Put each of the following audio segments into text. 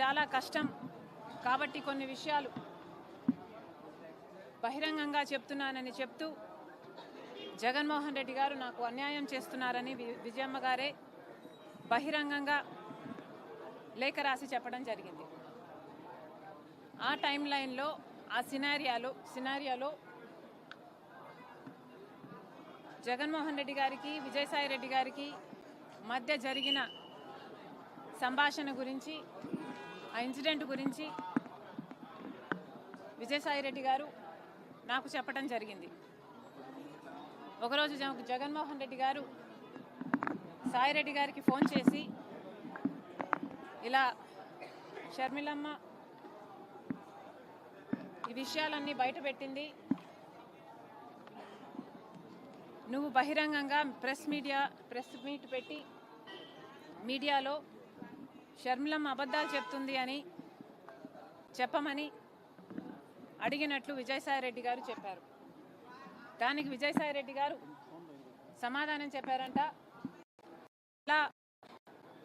చాలా కష్టం. కాబట్టి కొన్ని విషయాలు బహిరంగంగా చెప్తున్నానని చెప్తూ జగన్మోహన్ రెడ్డి గారు నాకు అన్యాయం చేస్తున్నారని వి- విజయమ్మ గారే బహిరంగంగా లేఖ రాసి చెప్పడం జరిగింది. ఆ టైం లైన్లో ఆ సినారియాలో సినారియాలో జగన్మోహన్ రెడ్డి గారికి విజయసాయి రెడ్డి గారికి మధ్య జరిగిన సంభాషణ గురించి ఆ ఇన్సిడెంట్ గురించి విజయసాయిరెడ్డి గారు నాకు చెప్పడం జరిగింది. ఒకరోజు జగన్మోహన్ రెడ్డి గారు సాయిరెడ్డి గారికి ఫోన్ చేసి ఇలా షర్మిలమ్మ ఈ విషయాలన్నీ బయటపెట్టింది నువ్వు బహిరంగంగా ప్రెస్ మీడియా ప్రెస్ మీట్ పెట్టి మీడియాలో షర్మిలమ్మ అబద్ధాలు చెప్తుంది అని చెప్పమని అడిగినట్లు విజయసాయిరెడ్డి గారు చెప్పారు. దానికి విజయసాయిరెడ్డి గారు సమాధానం చెప్పారంట. ఇలా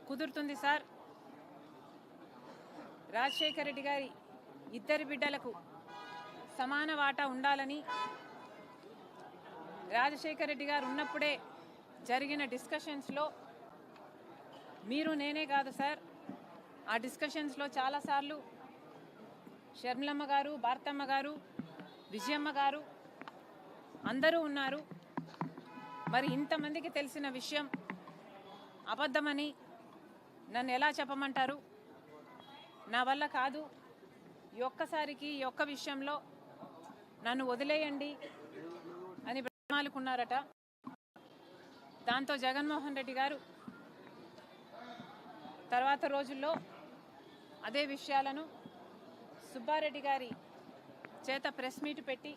కుదురుతుంది సార్. రాజశేఖర రెడ్డి గారి ఇద్దరి బిడ్డలకు సమాన వాటా ఉండాలని రాజశేఖర రెడ్డి గారు ఉన్నప్పుడే జరిగిన డిస్కషన్స్లో మీరు నేనే కాదు సార్. ఆ డిస్కషన్స్లో చాలాసార్లు షర్మిలమ్మ గారు భారతమ్మ గారు విజయమ్మ గారు అందరూ ఉన్నారు. మరి ఇంతమందికి తెలిసిన విషయం అబద్ధమని నన్ను ఎలా చెప్పమంటారు? నా వల్ల కాదు. ఈ ఒక్కసారికి ఈ ఒక్క విషయంలో నన్ను వదిలేయండి అని బ్రహ్మాలుకున్నారట దాంతో జగన్మోహన్ రెడ్డి గారు తర్వాత రోజుల్లో అదే విషయాలను సుబ్బారెడ్డి గారి చేత ప్రెస్ మీట్ పెట్టి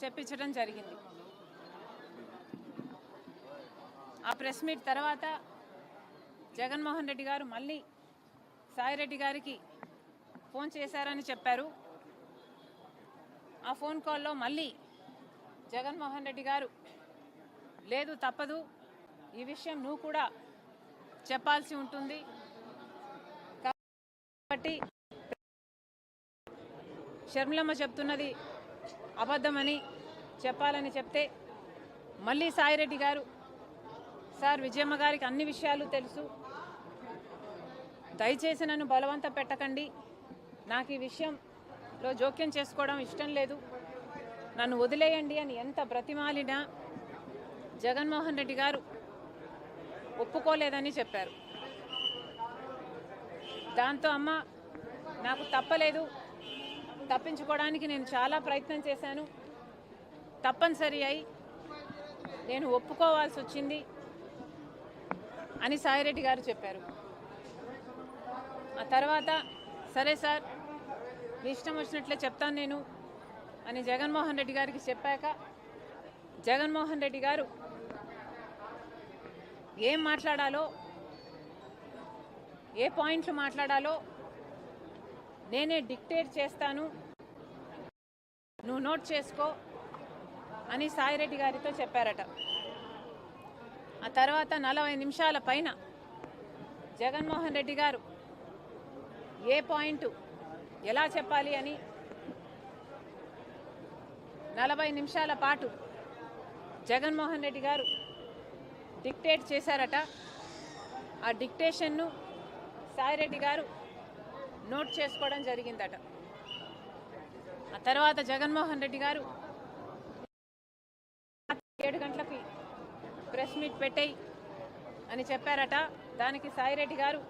చెప్పించడం జరిగింది. ఆ ప్రెస్ మీట్ తర్వాత జగన్మోహన్ రెడ్డి గారు మళ్ళీ సాయిరెడ్డి గారికి ఫోన్ చేశారని చెప్పారు. ఆ ఫోన్ కాల్లో మళ్ళీ జగన్మోహన్ రెడ్డి గారు లేదు తప్పదు ఈ విషయం నువ్వు కూడా చెప్పాల్సి ఉంటుంది. కాబట్టి షర్మిలమ్మ చెప్తున్నది అబద్ధమని చెప్పాలని చెప్తే మళ్ళీ సాయిరెడ్డి గారు సార్ విజయమ్మ గారికి అన్ని విషయాలు తెలుసు. దయచేసి నన్ను బలవంత పెట్టకండి. నాకు ఈ విషయంలో జోక్యం చేసుకోవడం ఇష్టం లేదు. నన్ను వదిలేయండి అని ఎంత బ్రతిమాలినా జగన్మోహన్ రెడ్డి గారు ఒప్పుకోలేదని చెప్పారు. దాంతో అమ్మ నాకు తప్పలేదు. తప్పించుకోవడానికి నేను చాలా ప్రయత్నం చేశాను. తప్పనిసరి అయి నేను ఒప్పుకోవాల్సి వచ్చింది అని సాయిరెడ్డి గారు చెప్పారు. ఆ తర్వాత సరే సార్ మీ ఇష్టం వచ్చినట్లే చెప్తాను నేను అని జగన్మోహన్ రెడ్డి గారికి చెప్పాక జగన్మోహన్ రెడ్డి గారు ఏం మాట్లాడాలో ఏ పాయింట్లు మాట్లాడాలో నేనే డిక్టేట్ చేస్తాను. నువ్వు నోట్ చేసుకో అని సాయిరెడ్డి గారితో చెప్పారట. ఆ తర్వాత నలభై నిమిషాల పైన జగన్మోహన్ రెడ్డి గారు ఏ పాయింట్ ఎలా చెప్పాలి అని నలభై నిమిషాల పాటు జగన్మోహన్ రెడ్డి గారు డిక్టేట్ చేశారట. ఆ డిక్టేషన్ను సాయిరెడ్డి గారు నోట్ చేసుకోవడం జరిగిందట. ఆ తర్వాత జగన్మోహన్ రెడ్డి గారు ఏడు గంటలకి ప్రెస్ మీట్ పెట్టేయి అని చెప్పారట. దానికి సాయిరెడ్డి గారు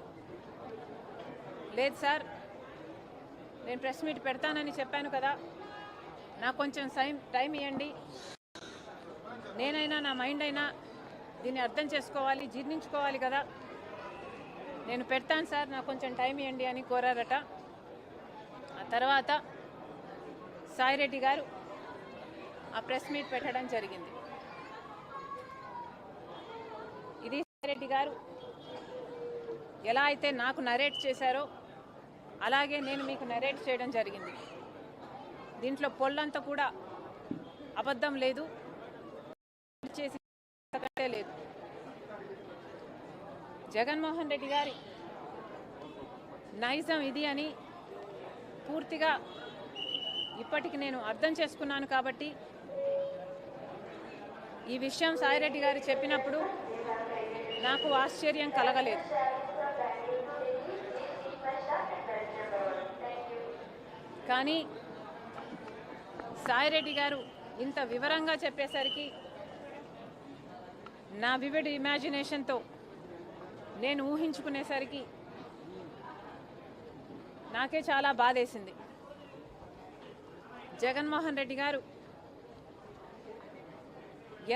లేదు సార్ నేను ప్రెస్ మీట్ పెడతానని చెప్పాను కదా నాకు కొంచెం సైమ్ టైం ఇవ్వండి నేనైనా నా మైండ్ అయినా దీన్ని అర్థం చేసుకోవాలి జీర్ణించుకోవాలి కదా. నేను పెడతాను సార్ నాకు కొంచెం టైం ఇవ్వండి అని కోరారట. ఆ తర్వాత సాయిరెడ్డి గారు ఆ ప్రెస్ మీట్ పెట్టడం జరిగింది. ఇది సాయిరెడ్డి గారు ఎలా అయితే నాకు నరేట్ చేశారో అలాగే నేను మీకు నరేట్ చేయడం జరిగింది. దీంట్లో పొళ్ళంతా కూడా అబద్ధం లేదు. చేసి లేదు. జగన్మోహన్ రెడ్డి గారి నైజం ఇది అని పూర్తిగా ఇప్పటికి నేను అర్థం చేసుకున్నాను కాబట్టి ఈ విషయం సాయిరెడ్డి గారు చెప్పినప్పుడు నాకు ఆశ్చర్యం కలగలేదు. కానీ సాయిరెడ్డి గారు ఇంత వివరంగా చెప్పేసరికి నా వివిడ్ ఇమాజినేషన్తో నేను ఊహించుకునేసరికి నాకే చాలా బాధేసింది. జగన్మోహన్ రెడ్డి గారు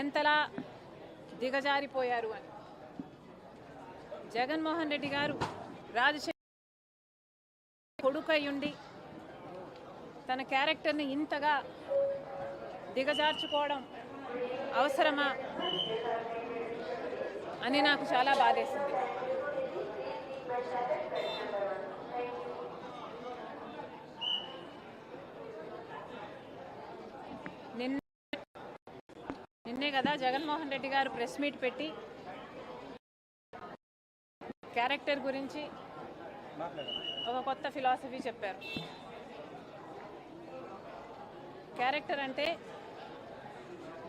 ఎంతలా దిగజారిపోయారు అని. జగన్మోహన్ రెడ్డి గారు రాజశేఖర్ కొడుకయ్యుండి తన క్యారెక్టర్ని ఇంతగా దిగజార్చుకోవడం అవసరమా అని నాకు చాలా బాధేసింది. నిన్న నిన్నే కదా జగన్మోహన్ రెడ్డి గారు ప్రెస్ మీట్ పెట్టి క్యారెక్టర్ గురించి ఒక కొత్త ఫిలాసఫీ చెప్పారు. క్యారెక్టర్ అంటే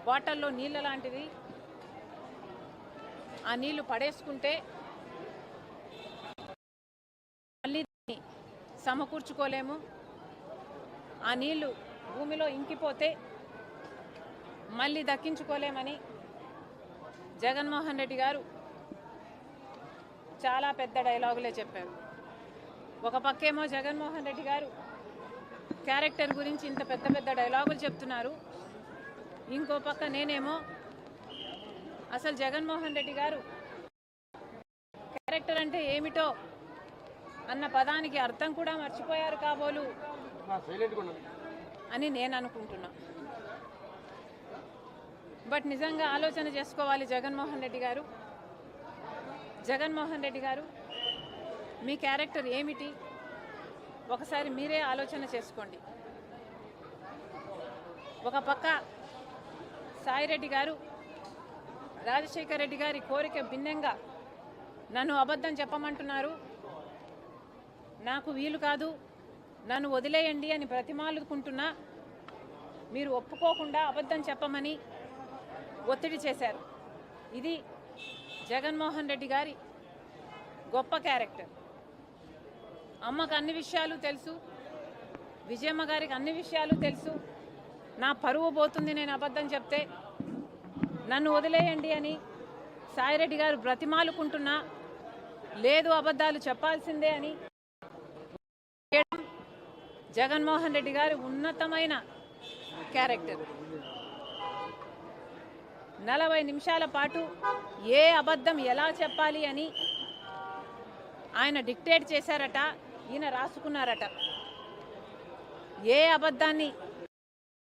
బాటల్లో నీళ్ళ లాంటిది ఆ నీళ్ళు పడేసుకుంటే సమకూర్చుకోలేము. ఆ నీళ్ళు భూమిలో ఇంకిపోతే మళ్ళీ దక్కించుకోలేమని జగన్మోహన్ రెడ్డి గారు చాలా పెద్ద డైలాగులే చెప్పారు. ఒక పక్కేమో జగన్మోహన్ రెడ్డి గారు క్యారెక్టర్ గురించి ఇంత పెద్ద పెద్ద డైలాగులు చెప్తున్నారు. ఇంకో పక్క నేనేమో అసలు జగన్మోహన్ రెడ్డి గారు క్యారెక్టర్ అంటే ఏమిటో అన్న పదానికి అర్థం కూడా మర్చిపోయారు కాబోలు. అని నేను అనుకుంటున్నా. బట్ నిజంగా ఆలోచన చేసుకోవాలి జగన్మోహన్ రెడ్డి గారు. జగన్మోహన్ రెడ్డి గారు మీ క్యారెక్టర్ ఏమిటి? ఒకసారి మీరే ఆలోచన చేసుకోండి. ఒక పక్క సాయిరెడ్డి గారు రాజశేఖర్ రెడ్డి గారి కోరిక భిన్నంగా నన్ను అబద్ధం చెప్పమంటున్నారు. నాకు వీలు కాదు. నన్ను వదిలేయండి అని బ్రతిమాలుకుంటున్నా. మీరు ఒప్పుకోకుండా అబద్ధం చెప్పమని ఒత్తిడి చేశారు. ఇది జగన్మోహన్ రెడ్డి గారి గొప్ప క్యారెక్టర్. అమ్మకు అన్ని విషయాలు తెలుసు. విజయమ్మ గారికి అన్ని విషయాలు తెలుసు. నా పరువు పోతుంది నేను అబద్ధం చెప్తే. నన్ను వదిలేయండి అని సాయిరెడ్డి గారు బ్రతిమాలుకుంటున్నా. లేదు అబద్ధాలు చెప్పాల్సిందే అని జగన్మోహన్ రెడ్డి గారి ఉన్నతమైన క్యారెక్టర్. నలభై నిమిషాల పాటు ఏ అబద్ధం ఎలా చెప్పాలి అని ఆయన డిక్టేట్ చేశారట ఈయన రాసుకున్నారట. ఏ అబద్ధాన్ని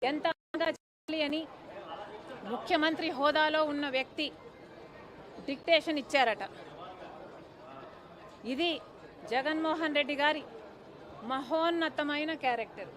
ఎంత చెప్పాలి అని ముఖ్యమంత్రి హోదాలో ఉన్న వ్యక్తి డిక్టేషన్ ఇచ్చారట. ఇది జగన్మోహన్ రెడ్డి గారి మహోన్నతమైన క్యారెక్టర్.